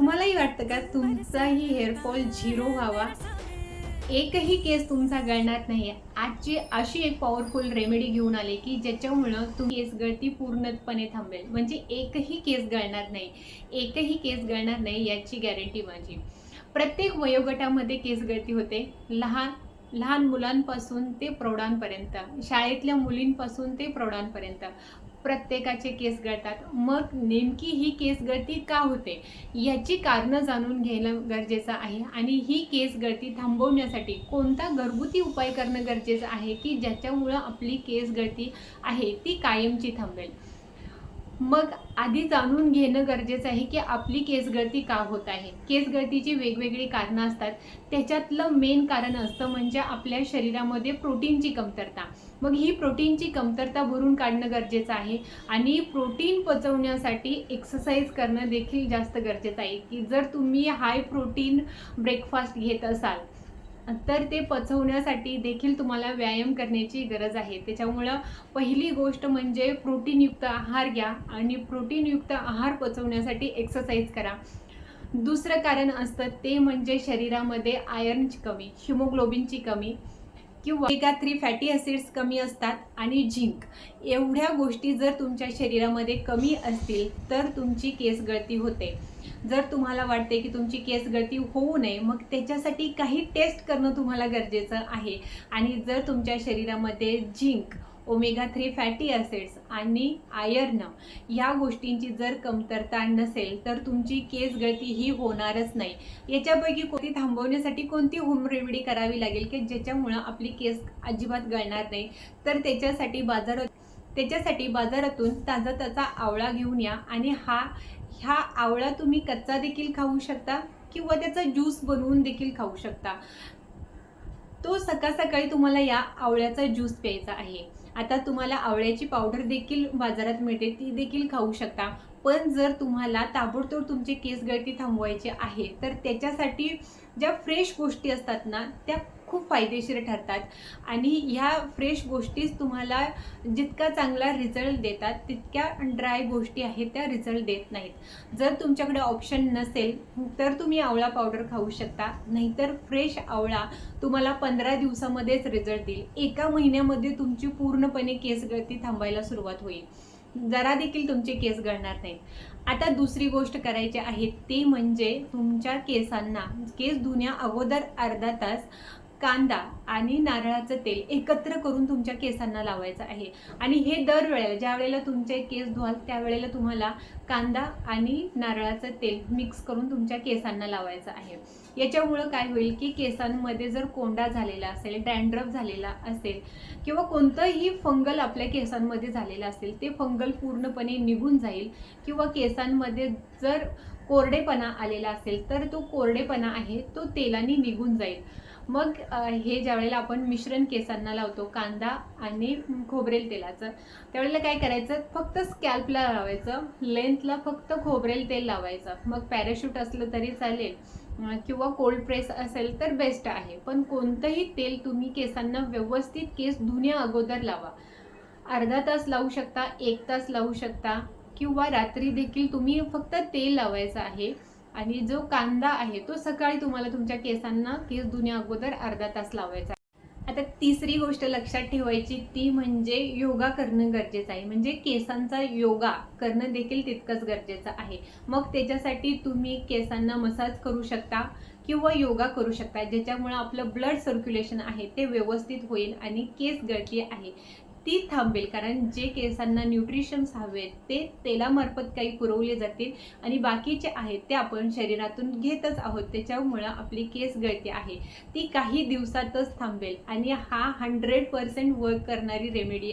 तुम्हालाही वाटतं का तुमचाही हेअरफॉल झिरो व्हावा? एकही केस तुमचा गळणार नाही. आजची अशी एक पॉवरफुल रेमेडी घेऊन आले की ज्याच्यामुळं तुम्ही केस गळती पूर्णपणे थांबेल. म्हणजे एकही केस गळणार नाही. एकही केस गळणार नाही याची गॅरंटी माझी. प्रत्येक वयोगटामध्ये केस गळती होते. लहान लहान मुलांपासून ते प्रौढांपर्यंत शाळेतल्या मुलींपासून ते प्रौढांपर्यंत. प्रत्येकाचे केस गळतात. मग नेमकी ही केस गळती का होते? याची कारणं जाणून घेणं गरजेचं आहे. आणि ही केस गळती थांबवण्यासाठी कोणता घरगुती उपाय करणं गरजेचं आहे की ज्याच्यामुळं आपली केस गळती आहे ती कायमची थांबेल? मग आधी जाणून घेणं गरजेचं आहे की आपली केस गळती का होत आहे? केस गळतीची वेगवेगळी कारणं असतात. त्याच्यातलं मेन कारण असतं म्हणजे आपल्या शरीरामध्ये प्रोटीनची कमतरता. मग ही प्रोटीनची कमतरता भरून काढणं गरजेचं आहे आणि प्रोटीन पचवण्यासाठी एक्सरसाइज करणं देखील जास्त गरजेचं आहे. की जर तुम्ही हाय प्रोटीन ब्रेकफास्ट घेत असाल तर ते पचवण्यासाठी देखील तुम्हाला व्यायाम करण्याची गरज आहे. त्याच्यामुळं पहिली गोष्ट म्हणजे प्रोटीनयुक्त आहार घ्या आणि प्रोटीनयुक्त आहार पचवण्यासाठी एक्सरसाइज करा. दुसरं कारण असतं ते म्हणजे शरीरामध्ये आयर्नची कमी हिमोग्लोबिनची कमी. किंवा एका थ्री फॅटी ॲसिड्स कमी असतात आणि झिंक एवढ्या गोष्टी जर तुमच्या शरीरामध्ये कमी असतील तर तुमची केस गळती होते. जर तुम्हाला वाटते की तुमची केस गळती होऊ नये मग त्याच्यासाठी काही टेस्ट करणं तुम्हाला गरजेचं आहे. आणि जर तुमच्या शरीरामध्ये zinc omega three fatty acids आणि आयर्न या गोष्टींची जर कमतरता नसेल तर तुमची केस गळती ही होणारच नाही. याच्यापैकी कोणती थांबवण्यासाठी कोणती होम रेमेडी करावी लागेल की ज्याच्यामुळं आपली केस अजिबात गळणार नाही? तर त्याच्यासाठी बाजारात त्याच्यासाठी बाजारातून ताजा ताजा आवळा घेऊन या आणि हा ह्या आवळा तुम्ही कच्चा देखील खाऊ शकता किंवा त्याचा ज्यूस बनवून देखील खाऊ शकता. तो सकाळ सकाळी तुम्हाला या आवळ्याचा ज्यूस प्यायचा आहे. आता तुम्हाला आवळ्याची पावडर देखील बाजारात मिळते ती देखील खाऊ शकता. पण जर तुम्हाला ताबडतोब तुमचे केस गळती थांबवायचे आहे तर त्याच्यासाठी ज्या फ्रेश गोष्टी असतात ना त्या खूप फायदेशीर ठरतात. आणि ह्या फ्रेश गोष्टीच तुम्हाला जितका चांगला रिझल्ट देतात तितक्या ड्राय गोष्टी आहेत त्या रिझल्ट देत नाहीत. जर तुमच्याकडे ऑप्शन नसेल तर तुम्ही आवळा पावडर खाऊ शकता. नाहीतर फ्रेश आवळा तुम्हाला पंधरा दिवसामध्येच रिझल्ट देईल. एका महिन्यामध्ये तुमची पूर्णपणे केस गळती थांबायला सुरुवात होईल. जरा देखील तुमचे केस गळणार नाहीत. आता दुसरी गोष्ट करायची आहे ते म्हणजे तुमच्या केसांना केस धुण्या अगोदर अर्धा तास कांदा आणि नारळाचं तेल एकत्र करून तुमच्या केसांना लावायचं आहे. आणि हे दरवेळेला ज्या वेळेला तुमचे केस धुवाल त्यावेळेला तुम्हाला कांदा आणि नारळाचं तेल मिक्स करून तुमच्या केसांना लावायचं आहे. याच्यामुळं काय होईल की केसांमध्ये जर कोंडा झालेला असेल डॅन्ड्रफ झालेला असेल किंवा कोणतंही फंगल आपल्या केसांमध्ये झालेलं असेल ते फंगल पूर्णपणे निघून जाईल. किंवा केसांमध्ये जर कोरडेपणा आलेला असेल तर तो कोरडेपणा आहे तो तेलाने निघून जाईल. मग हे ज्यावेळेला आपण मिश्रण केसांना लावतो कांदा आणि खोबरेल तेलाचं त्यावेळेला काय करायचं? फक्त स्कॅल्पला लावायचं. लेंथला फक्त खोबरेल तेल लावायचं. मग पॅराशूट असलं तरी चालेल. किंवा कोल्ड प्रेस असेल तर बेस्ट आहे. पण कोणतंही तेल तुम्ही केसांना व्यवस्थित केस धुण्या अगोदर लावा. अर्धा तास लावू शकता एक तास लावू शकता किंवा रात्री देखील तुम्ही फक्त तेल लावायचं आहे. आणि जो कांदा आहे तो सकाळी तुम्हाला तुमच्या केसांना केस धुण्या अगोदर अर्धा तास लावायचा आता तिसरी गोष्ट लक्षात ठेवायची ती म्हणजे योगा करणं गरजेचं आहे. म्हणजे केसांचा योगा करणं देखील तितकंच गरजेचं आहे. मग त्याच्यासाठी तुम्ही केसांना मसाज करू शकता किंवा योगा करू शकता. ज्याच्यामुळे आपलं ब्लड सर्क्युलेशन आहे ते व्यवस्थित होईल आणि केस गळती आहे. ती थांबेल. कारण जे केसांना न्यूट्रिशन्स हवेत ते तेलामार्फत काही पुरवले जातील आणि बाकीचे आहेत ते आपण शरीरातून घेतच आहोत. त्याच्यामुळं आपली केस गळती आहे. ती काही दिवसातच थांबेल. आणि हा हंड्रेड पर्सेंट वर्क करणारी रेमेडी